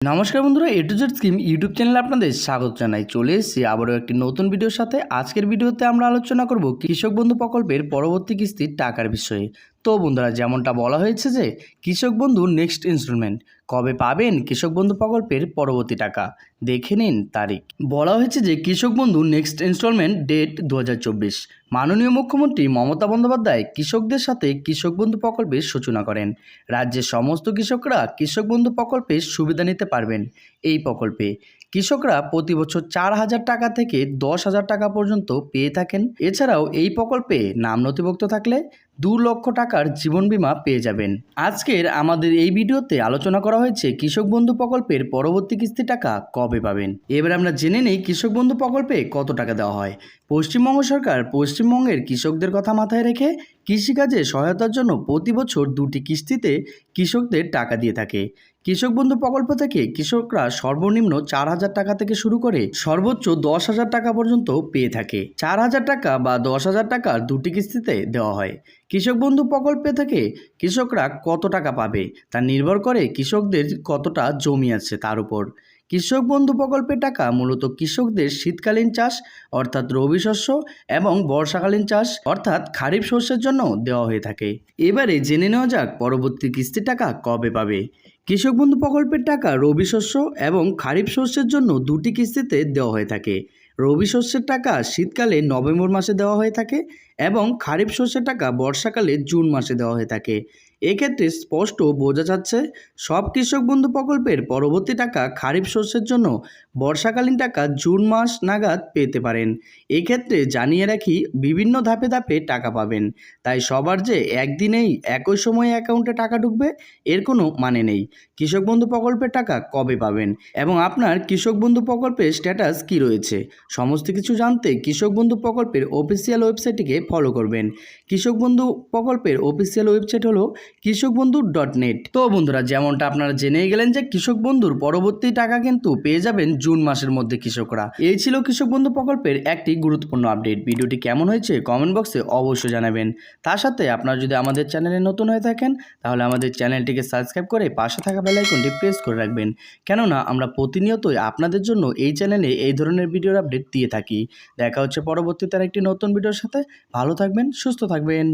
নমস্কার বন্ধুরা A to Z scheme YouTube চ্যানেলে আপনাদের স্বাগত জানাই। চলে এসেছি আবারও একটি নতুন ভিডিওর সাথে। আজকের ভিডিওতে আমরা আলোচনা করব কৃষক বন্ধু প্রকল্পের পরবর্তী কিস্তির টাকার বিষয়ে। তো বন্ধুরা, যেমনটা বলা হয়েছে যে, কৃষক বন্ধু নেক্সট ইনস্টলমেন্ট কবে পাবেন কৃষক বন্ধু প্রকল্পের পরবর্তী টাকা? দেখে নিন তারিখ। বলা হয়েছে যে, কৃষক বন্ধু নেক্সট ইনস্টলমেন্ট ডেট দু হাজার চব্বিশ। মাননীয় মুখ্যমন্ত্রী মমতা বন্দ্যোপাধ্যায় কৃষকদের সাথে কৃষক বন্ধু প্রকল্পের সূচনা করেন। রাজ্যের সমস্ত কৃষকরা কৃষক বন্ধু প্রকল্পের সুবিধা নিতে পারবেন এই প্রকল্পে। কৃষকরা প্রতি বছর চার হাজার টাকা থেকে দশ হাজার টাকা পর্যন্ত পেয়ে থাকেন। এছাড়াও এই প্রকল্পে নাম নথিভুক্ত থাকলে দু লক্ষ টাকার জীবন বীমা পেয়ে যাবেন। আজকের আমাদের এই ভিডিওতে আলোচনা করা হয়েছে কৃষক বন্ধু প্রকল্পের পরবর্তী কিস্তি টাকা কবে পাবেন। এবার আমরা জেনে নেই কৃষক বন্ধু প্রকল্পে কত টাকা দেওয়া হয়। পশ্চিমবঙ্গ সরকার পশ্চিমবঙ্গের কৃষকদের কথা মাথায় রেখে কৃষিকাজে সহায়তার জন্য প্রতি বছর দুটি কিস্তিতে কৃষকদের টাকা দিয়ে থাকে। কৃষক বন্ধু প্রকল্প থেকে কৃষকরা সর্বনিম্ন চার হাজার টাকা থেকে শুরু করে সর্বোচ্চ দশ হাজার টাকা পর্যন্ত পেয়ে থাকে। চার হাজার টাকা বা দশ হাজার টাকা দুটি কিস্তিতে দেওয়া হয়। কৃষক বন্ধু প্রকল্পে থেকে কৃষকরা কত টাকা পাবে তা নির্ভর করে কৃষকদের কতটা জমি আছে তার উপর। কৃষক বন্ধু প্রকল্পের টাকা মূলত কৃষকদের শীতকালীন চাষ, অর্থাৎ রবি শস্য এবং বর্ষাকালীন চাষ, অর্থাৎ খারিফ শস্যের জন্য দেওয়া হয়ে থাকে। এবারে জেনে নেওয়া যাক পরবর্তী কিস্তির টাকা কবে পাবে। কৃষক বন্ধু প্রকল্পের টাকা রবি শস্য এবং খারিফ শস্যের জন্য দুটি কিস্তিতে দেওয়া হয়ে থাকে। রবি শস্যের টাকা শীতকালে নভেম্বর মাসে দেওয়া হয়ে থাকে এবং খারিফ শস্যের টাকা বর্ষাকালে জুন মাসে দেওয়া হয়ে থাকে। এক্ষেত্রে স্পষ্ট বোঝা যাচ্ছে, সব কৃষক বন্ধু প্রকল্পের পরবর্তী টাকা খারিফ শস্যের জন্য বর্ষাকালীন টাকা জুন মাস নাগাদ পেতে পারেন। এক্ষেত্রে জানিয়ে রাখি, বিভিন্ন ধাপে ধাপে টাকা পাবেন। তাই সবার যে একদিনেই একই সময়ে অ্যাকাউন্টে টাকা ঢুকবে, এর কোনো মানে নেই। কৃষক বন্ধু প্রকল্পের টাকা কবে পাবেন? এবং আপনার কৃষক বন্ধু প্রকল্পের স্ট্যাটাস কি রয়েছে? সমস্ত কিছু জানতে কৃষক বন্ধু প্রকল্পের অফিসিয়াল ওয়েবসাইটটিকে ফলো করবেন। কৃষক বন্ধু প্রকল্পের অফিসিয়াল ওয়েবসাইট হলো কৃষক বন্ধু ডট নেট তো বন্ধুরা, যেমনটা আপনারা জেনেই গেলেন যে কৃষক বন্ধুর পরবর্তী টাকা কিন্তু পেয়ে যাবেন জুন মাসের মধ্যে কৃষকরা। এই ছিল কৃষক বন্ধু প্রকল্পের একটি গুরুত্বপূর্ণ আপডেট। ভিডিওটি কেমন হয়েছে কমেন্ট বক্সে অবশ্যই জানাবেন। তার সাথে আপনারা যদি আমাদের চ্যানেলে নতুন হয়ে থাকেন, তাহলে আমাদের চ্যানেলটিকে সাবস্ক্রাইব করে পাশে থাকা বেল আইকনটি প্রেস করে রাখবেন। কেননা, আমরা প্রতিনিয়তই আপনাদের জন্য এই চ্যানেলে এই ধরনের ভিডিওর আপডেট দিয়ে থাকি। দেখা হচ্ছে পরবর্তীতে একটি নতুন ভিডিওর সাথে। ভালো থাকবেন, সুস্থ থাকবেন।